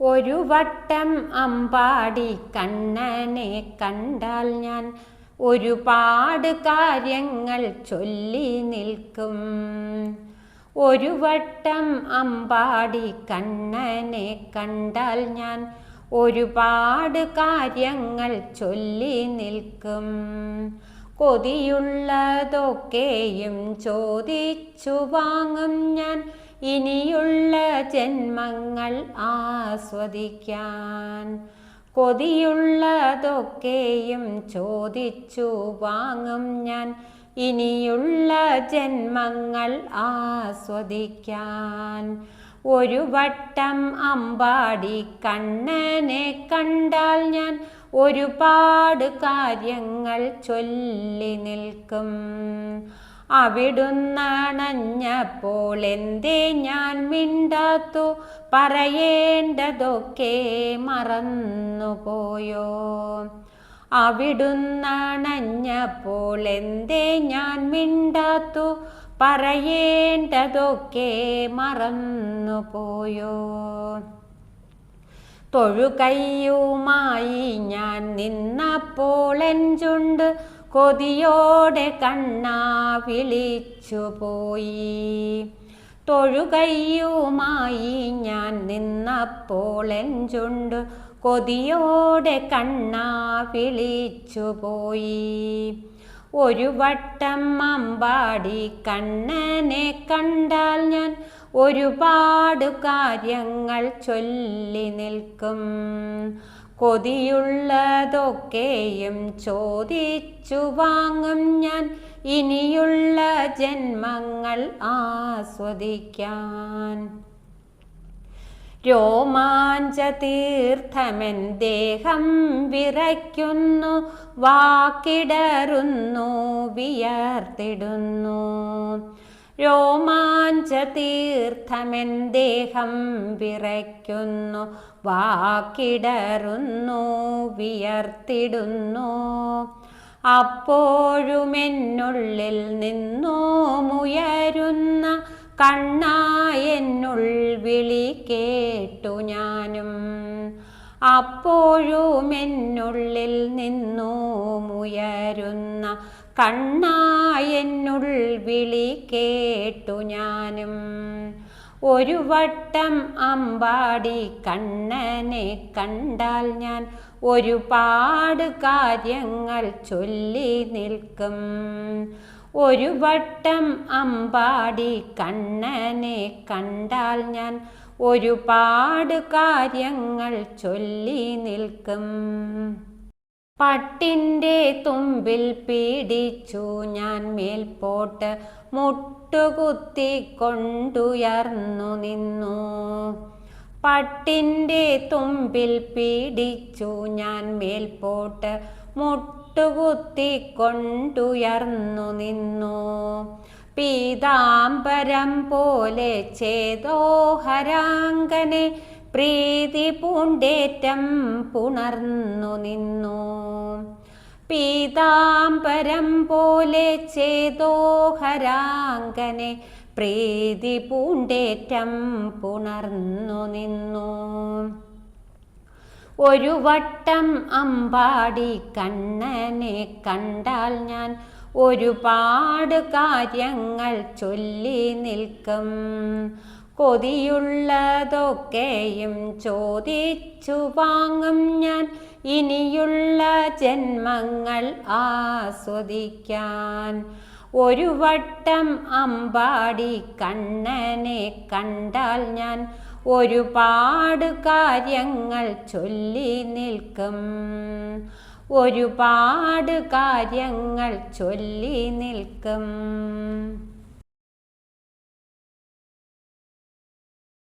ഒരു വട്ടം അമ്പാടി കണ്ണനെ കണ്ടാൽ ഞാൻ ഒരുപാട് കാര്യങ്ങൾ ചൊല്ലി നിൽക്കും. ഒരു വട്ടം അമ്പാടി കണ്ണനെ കണ്ടാൽ ഞാൻ ഒരുപാട് കാര്യങ്ങൾ ചൊല്ലി നിൽക്കും. കൊതിയുള്ളതൊക്കെയും ചോദിച്ചു വാങ്ങും ഞാൻ ഇനിയുള്ള ജന്മങ്ങൾ ആസ്വദിക്കാൻ. കൊതിയുള്ളതൊക്കെയും ചോദിച്ചു വാങ്ങും ഞാൻ. ഇനിയുള്ള ജന്മങ്ങൾ ആസ്വദിക്കാൻ. ഒരു വട്ടം അമ്പാടി കണ്ണനെ കണ്ടാൽ ഞാൻ ഒരുപാട് കാര്യങ്ങൾ ചൊല്ലി നിൽക്കും. അവിടുന്നണഞ്ഞപ്പോൾ എന്തേ ഞാൻ മിണ്ടാത്തു? പറയേണ്ടതൊക്കെ മറന്നുപോയോ? അവിടുന്നണഞ്ഞപ്പോൾ എന്തേ ഞാൻ മിണ്ടാത്തു? പറയേണ്ടതൊക്കെ മറന്നുപോയോ? തൊഴുകയ്യുമായി ഞാൻ നിന്നപ്പോൾ ചുണ്ട് കൊതിയോടെ കണ്ണാ വിളിച്ചു പോയി. തൊഴുകയ്യുമായി ഞാൻ നിന്നപ്പോൾ എഞ്ചുണ്ട് കൊതിയോടെ കണ്ണാ വിളിച്ചു പോയി. ഒരു വട്ടം അമ്പാടി കണ്ണനെ കണ്ടാൽ ഞാൻ ഒരുപാട് കാര്യങ്ങൾ ചൊല്ലി നിൽക്കും. കൊതിയുള്ളതൊക്കെയും ചോദിച്ചു വാങ്ങും ഞാൻ. ഇനിയുള്ള ജന്മങ്ങൾ ആസ്വദിക്കാൻ. രോമാഞ്ച തീർത്ഥമൻ ദേഹം വിറയ്ക്കുന്നു വാക്കിടറുന്നു വിയർത്തിടുന്നു. രോമാഞ്ച തീർത്ഥമെൻ ദേഹം വിറയ്ക്കുന്നു. വാക്കിടറുന്നു വിയർത്തിടുന്നു. അപ്പോഴുമെന്നുള്ളിൽ നിന്നു മുയരുന്ന കണ്ണായെന്നുൾ വിളി കേട്ടു ഞാനും. അപ്പോഴുമെന്നുള്ളിൽ നിന്നു മുയരുന്ന കണ്ണായെന്നുൾ വിളി കേട്ടു ഞാനും. ഒരു വട്ടം അമ്പാടി കണ്ണനെ കണ്ടാൽ ഞാൻ ഒരുപാട് കാര്യങ്ങൾ ചൊല്ലി നിൽക്കും. ഒരു വട്ടം അമ്പാടി കണ്ണനെ കണ്ടാൽ ഞാൻ ഒരുപാട് കാര്യങ്ങൾ ചൊല്ലി നിൽക്കും. പട്ടിന്റെ തുമ്പിൽ പീഡിച്ചു ഞാൻ മേൽപോട്ട് മുട്ടുകുത്തി കൊണ്ടുയർന്നു നിന്നു. പട്ടിന്റെ തുമ്പിൽ പീഡിച്ചു ഞാൻ മേൽപോട്ട് മുട്ടുകുത്തി കൊണ്ടുയർന്നു നിന്നു. പീതാംബരം പോലെ ചേതോഹരാങ്കനെ പ്രീതി പൂണ്ടേറ്റം പുണർന്നു നിന്നു. പീതാംബരം പോലെ ചേതോഹരാങ്കനെ പ്രീതി പൂണ്ടേറ്റം പുണർന്നു നിന്നു. ഒരു വട്ടം അമ്പാടി കണ്ണനെ കണ്ടാൽ ഞാൻ ഒരുപാട് കാര്യങ്ങൾ ചൊല്ലി നിൽക്കും. കൊതിയുള്ളതൊക്കെയും ചോദിച്ചു വാങ്ങും ഞാൻ. ഇനിയുള്ള ജന്മങ്ങൾ ആസ്വദിക്കാൻ ഒരു വട്ടം അമ്പാടി കണ്ണനെ കണ്ടാൽ ഞാൻ ഒരുപാട് കാര്യങ്ങൾ ചൊല്ലി നിൽക്കും. ഒരുപാട് കാര്യങ്ങൾ ചൊല്ലി നിൽക്കും.